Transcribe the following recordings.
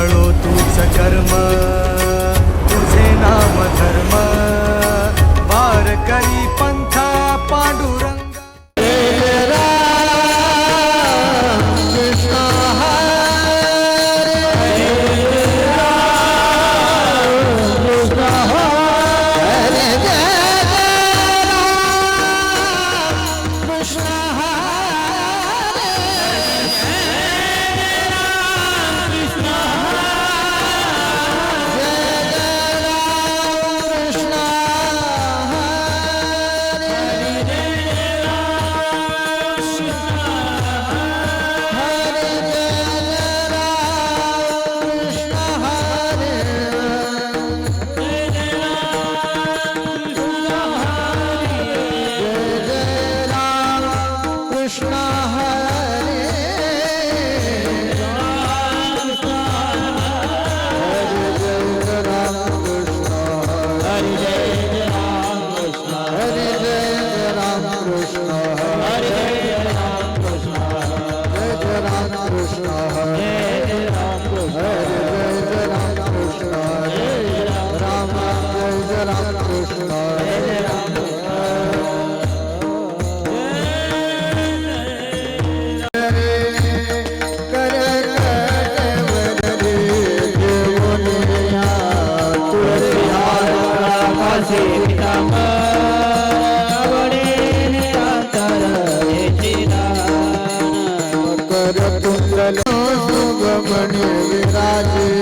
पाळो तूच कर्म. Từ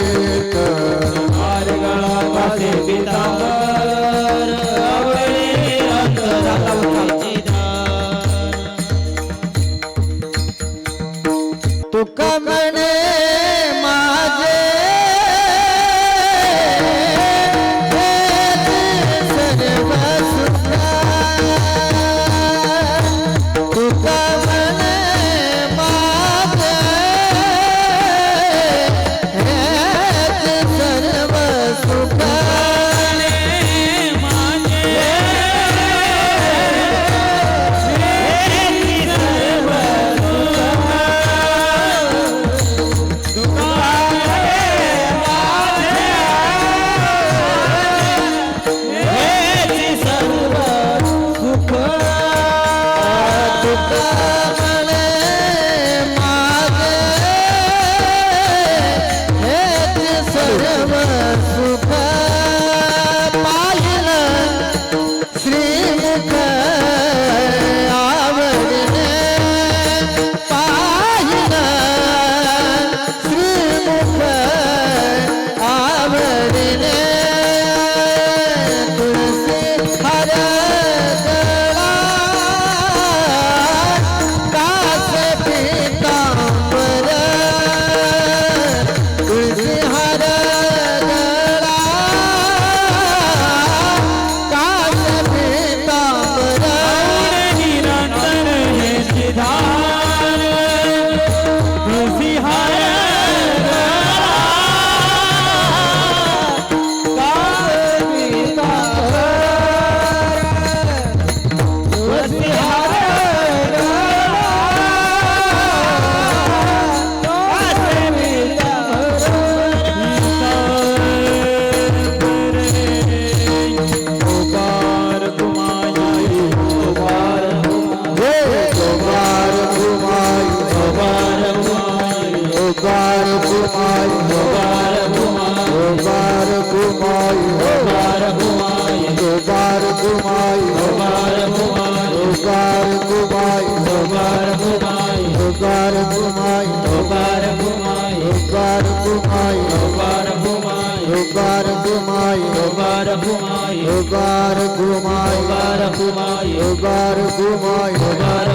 হোমার কুমাই হোমার কুমাই হোমার কুমাই হোমার কুমাই হোমার কুমাই হোমার কুমাই হোমার কুমাই হোমার কুমাই হোমার কুমাই হোমার কুমাই হোমার কুমাই হোমার কুমাই হোমার কুমাই হোমার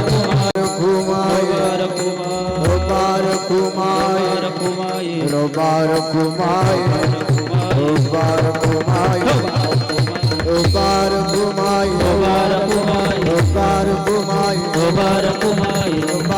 কুমাই কুমাই হোমার কুমাই হোমার কুমাই হোমার কুমাই মুবারক মায় মুবারক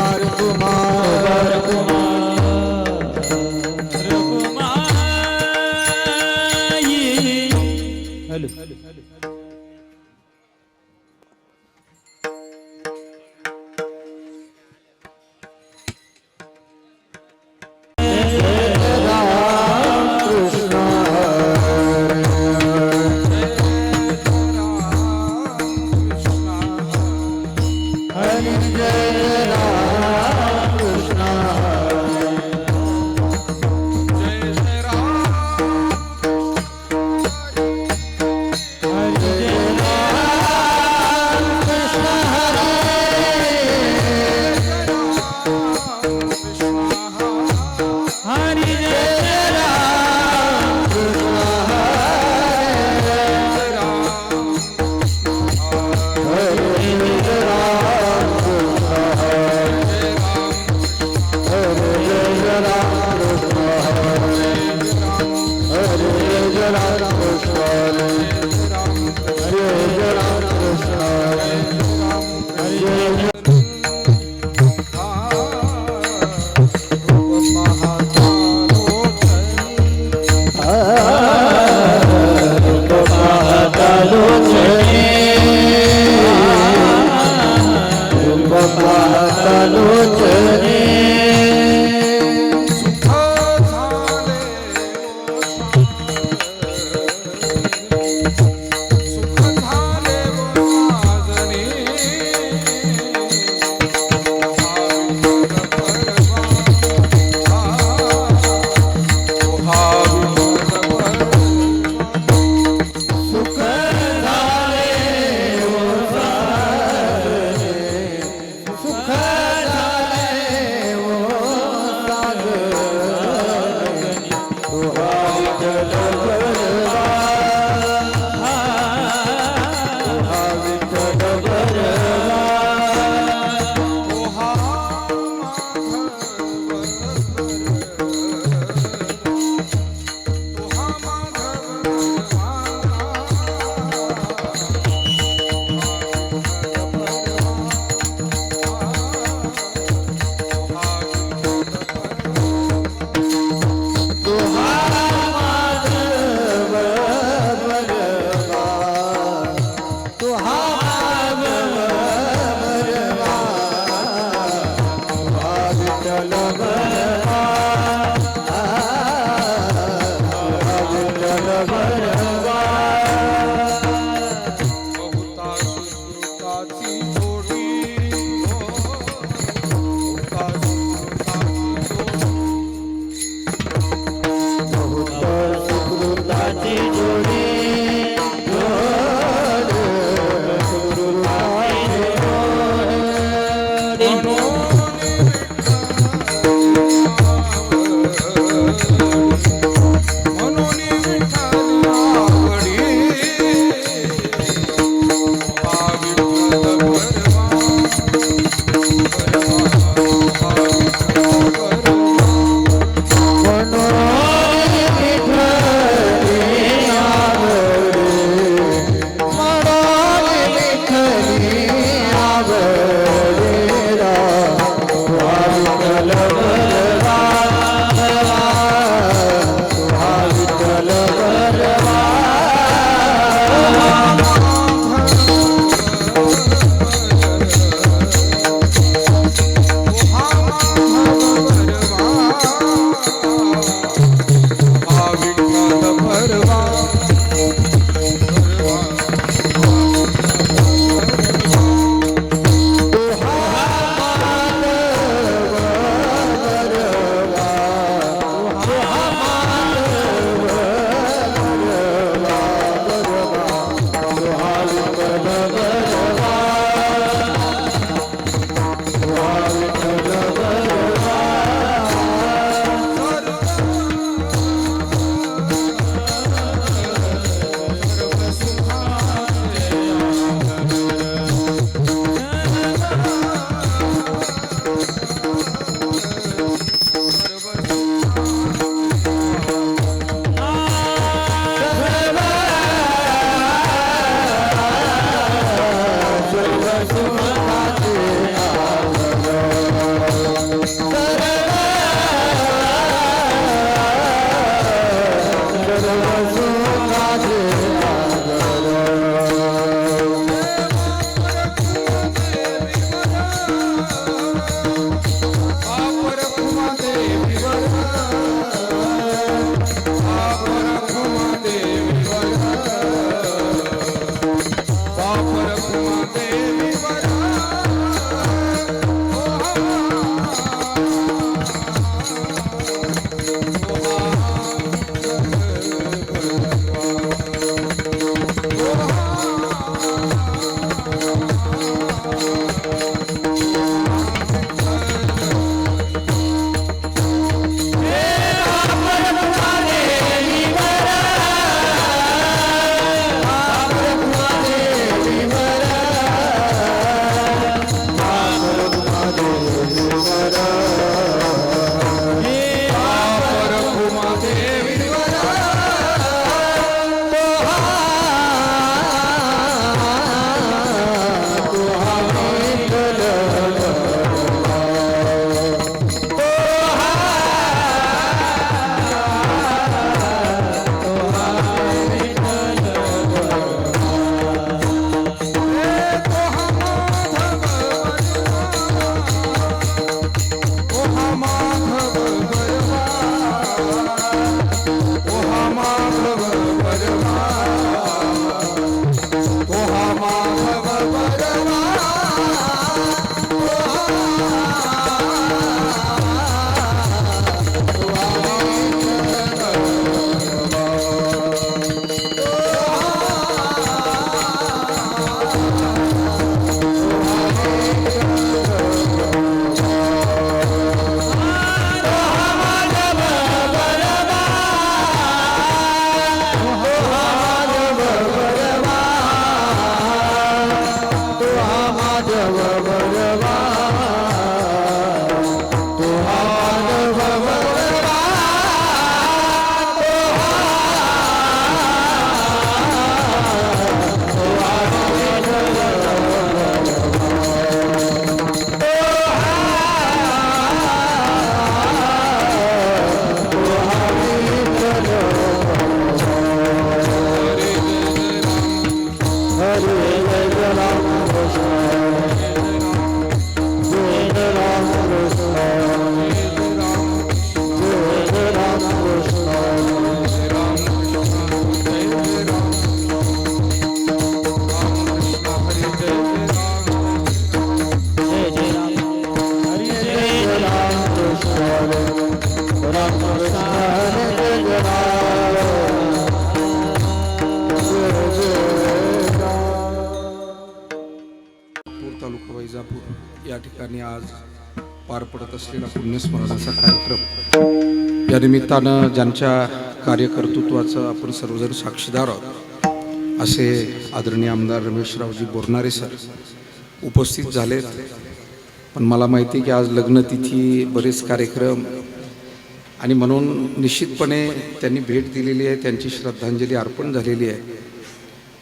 तालुका वैजापूर या ठिकाणी आज पार पडत असलेला पुण्यस्मरणाचा कार्यक्रम. या निमित्तानं ज्यांच्या कार्यकर्तृत्वाचं आपण सर्वजण साक्षीदार आहोत असे आदरणीय आमदार रमेशरावजी बोरणारे सर उपस्थित झालेत. पण मला माहिती आहे की आज लग्नतिथी बरेच कार्यक्रम आणि म्हणून निश्चितपणे त्यांनी भेट दिलेली आहे त्यांची श्रद्धांजली अर्पण झालेली आहे.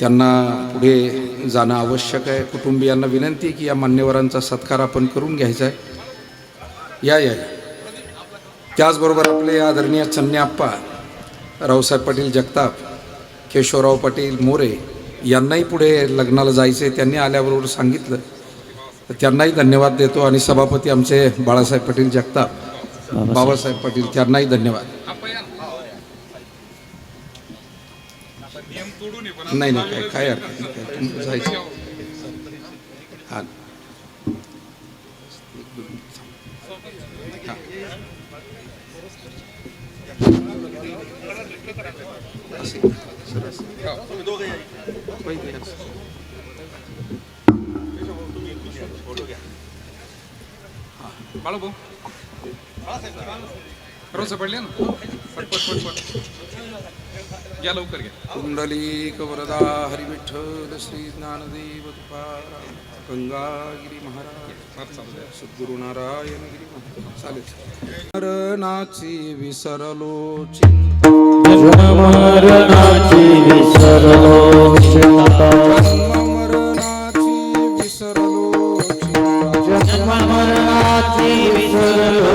त्यांना पुढे जाणं आवश्यक आहे. कुटुंबियांना विनंती आहे की या मान्यवरांचा सत्कार आपण करून घ्यायचा आहे. या या. त्याचबरोबर आपले आदरणीय चन्याप्पा रावसाहेब पाटील जगताप केशवराव पाटील मोरे यांनाही पुढे लग्नाला जायचे त्यांनी आल्याबरोबर सांगितलं. तर त्यांनाही धन्यवाद देतो आणि सभापती आमचे बाळासाहेब पाटील जगताप बाबासाहेब पाटील त्यांनाही धन्यवाद. नाही नाही काय काय हरकत नाही काय तुम्ही जायचं. हां. हा. बाळू भाऊ रोज पडले ना? पट पट पट पट. घ्या लवकर घ्या. कुंडलिक वरदा हरिविठ्ठल श्री ज्ञानदेव तुकाराम गंगागिरी महाराज सद्गुरु नारायण गिरी महाराज. चालेल मरणाची विसरलो चिंता. मरणाची विसरलो चिंता. मरणाची विसरलो चिंता. मरणाची विसरलो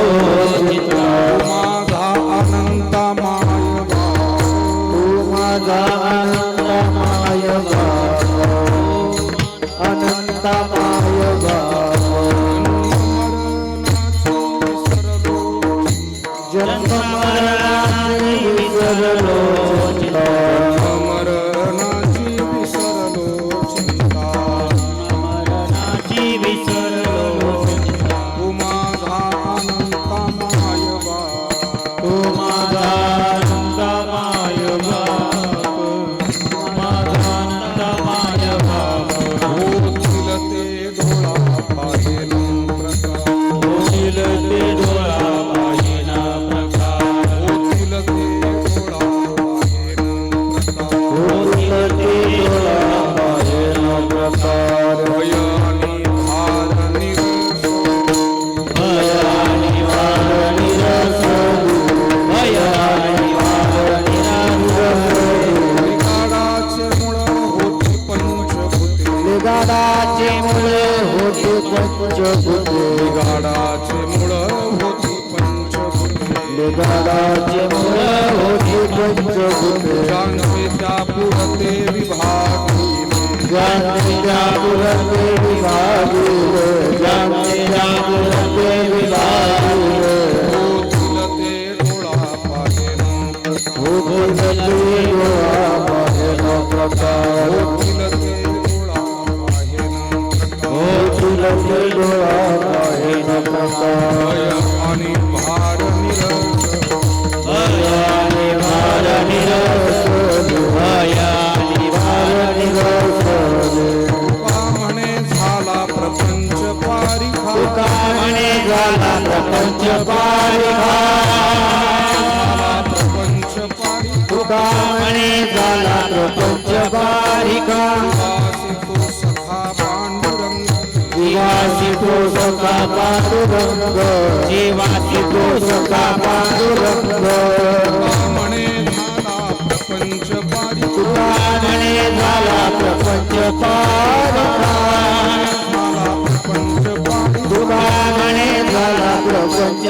पंचभूते विगाडाचे मूळ होती पंचभूते निगाडाचे मुळे होते पंचभूते जानवे त्या पुरते विभागीने पुरते पुरते डोळा डोळा आणि भार निरस भयानी भार निरसलू भयानी भार निरसलू म्हणे झाला प्रपंच पारिखा. म्हणे झाला प्रपंच पारिभा प्रपंच पारिखा म्हणे झाला प्रपंच पारिका जीवासी तो सखा पांडुरंग जीवासी तो सखा पांडुरंग म्हणे झाला झाला प्रपंच झाला प्रपंच